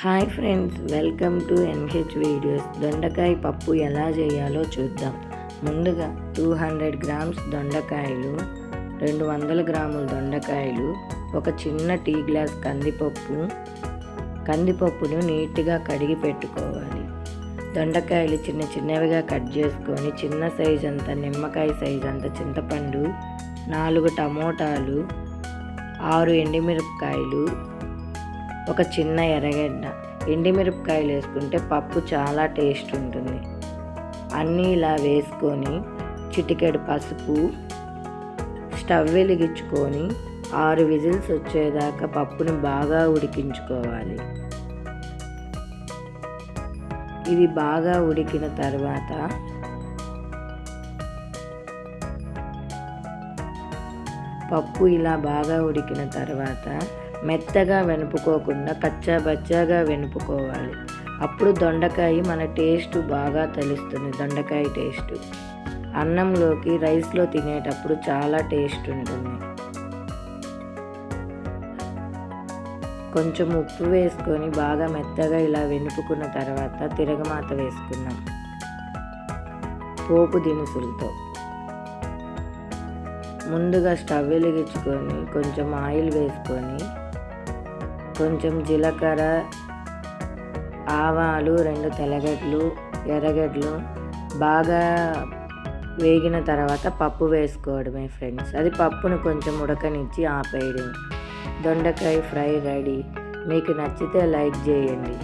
Hi friends welcome to NH videos. దొండకాయ పప్పు ఎలా చేయాలో చూద్దాం. ముందుగా టూ హండ్రెడ్ గ్రామ్స్ దొండకాయలు రెండు వందల గ్రాముల దొండకాయలు ఒక చిన్న టీ గ్లాస్ కందిపప్పు. కందిపప్పును నీట్గా కడిగి పెట్టుకోవాలి. దొండకాయలు చిన్న చిన్నవిగా కట్ చేసుకొని చిన్న సైజ్ అంత నిమ్మకాయ సైజ్ అంత చింతపండు నాలుగు టమోటాలు ఆరు ఎండిమిరపకాయలు ఒక చిన్న ఎర్రగడ్డ ఎండుమిరపకాయలు వేసుకుంటే పప్పు చాలా టేస్ట్ ఉంటుంది. అన్నీ ఇలా వేసుకొని చిటికెడు పసుపు స్టవ్ వెలిగించుకొని ఆరు విజిల్స్ వచ్చేదాకా పప్పుని బాగా ఉడికించుకోవాలి. ఇది బాగా ఉడికిన తర్వాత పప్పు ఇలా బాగా ఉడికిన తర్వాత మెత్తగా వెనుపుకోకుండా కచ్చా బచ్చాగా వెనుపుకోవాలి. అప్పుడు దొండకాయ మన టేస్ట్ బాగా తెలుస్తుంది దొండకాయ టేస్ట్. అన్నంలోకి రైస్లో తినేటప్పుడు చాలా టేస్ట్ ఉంటుంది. కొంచెం ఉప్పు వేసుకొని బాగా మెత్తగా ఇలా వెనుపుకున్న తర్వాత తిరగమాత వేసుకున్నాం పోపు దినుసులతో. ముందుగా స్టవ్ వెలిగించుకొని కొంచెం ఆయిల్ వేసుకొని కొంచెం జీలకర్ర ఆవాలు రెండు తెల్లగడ్డలు ఎర్రగడ్డలు బాగా వేగిన తర్వాత పప్పు వేసుకోవడమే ఫ్రెండ్స్. అది పప్పును కొంచెం ఉడకనిచ్చి ఆపేయడం. దొండకాయ ఫ్రై రెడీ. మీకు నచ్చితే లైక్ చేయండి.